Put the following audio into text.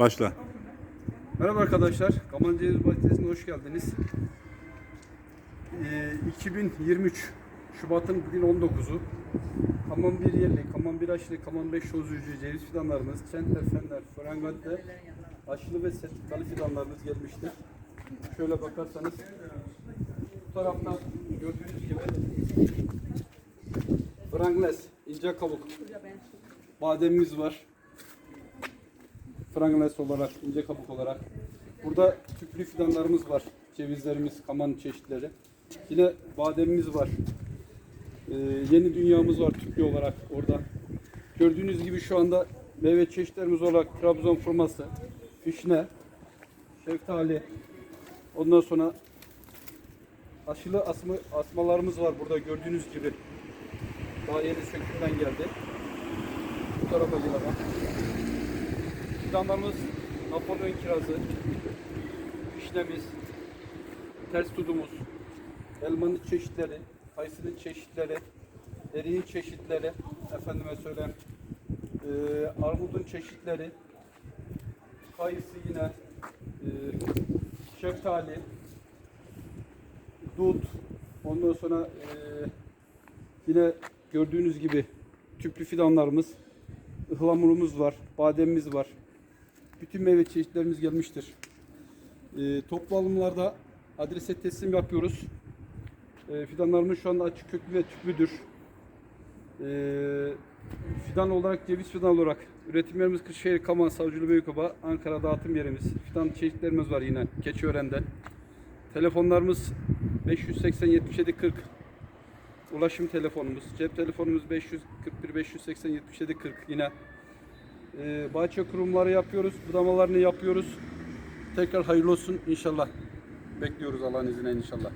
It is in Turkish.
Başla. Merhaba arkadaşlar, Kaman Ceviz Bahçesi'ne hoş geldiniz. Ee, 2023 Şubat'ın bugün 19'u. Kaman bir yerli, Kaman bir aşılı, Kaman 5 sözcüğü ceviz fidanlarımız, Çenter, Fenler, Frangatte, aşılı ve sertifikalı fidanlarımız gelmiştir. Şöyle bakarsanız bu tarafta gördüğünüz gibi Frangles, ince kabuk, bademimiz var. Frangles olarak, ince kabuk olarak. Burada tüplü fidanlarımız var. Cevizlerimiz, kaman çeşitleri. Yine bademimiz var. Ee, yeni dünyamız var tüplü olarak orada. Gördüğünüz gibi şu anda meyve çeşitlerimiz olarak Trabzon fırması, fişne, şeftali, ondan sonra aşılı asma, asmalarımız var burada gördüğünüz gibi. Daha yeni sökümden geldi. Bu tarafa gelelim. Fidanlarımız Napolyon kirazı, vişnemiz, ters tudumuz, elmanın çeşitleri, kayısının çeşitleri, eriğin çeşitleri, efendime söyleyeyim, e, armudun çeşitleri, kayısı yine, e, şeftali, dut, ondan sonra e, yine gördüğünüz gibi tüplü fidanlarımız, ıhlamurumuz var, bademimiz var. Bütün meyve çeşitlerimiz gelmiştir. E, toplu alımlarda adrese teslim yapıyoruz. E, fidanlarımız şu anda açık köklü ve tüplüdür. E, fidan olarak, ceviz fidan olarak üretimlerimiz Kırşehir, Kaman, Savcılı Büyükova, Ankara dağıtım yerimiz. Fidan çeşitlerimiz var yine Keçiören'de. Telefonlarımız 580 77 40. Ulaşım telefonumuz. Cep telefonumuz 541 580 77 40 yine. Ee, bahçe kurumları yapıyoruz, budamalarını yapıyoruz. Tekrar hayırlı olsun inşallah. Bekliyoruz Allah'ın izniyle inşallah.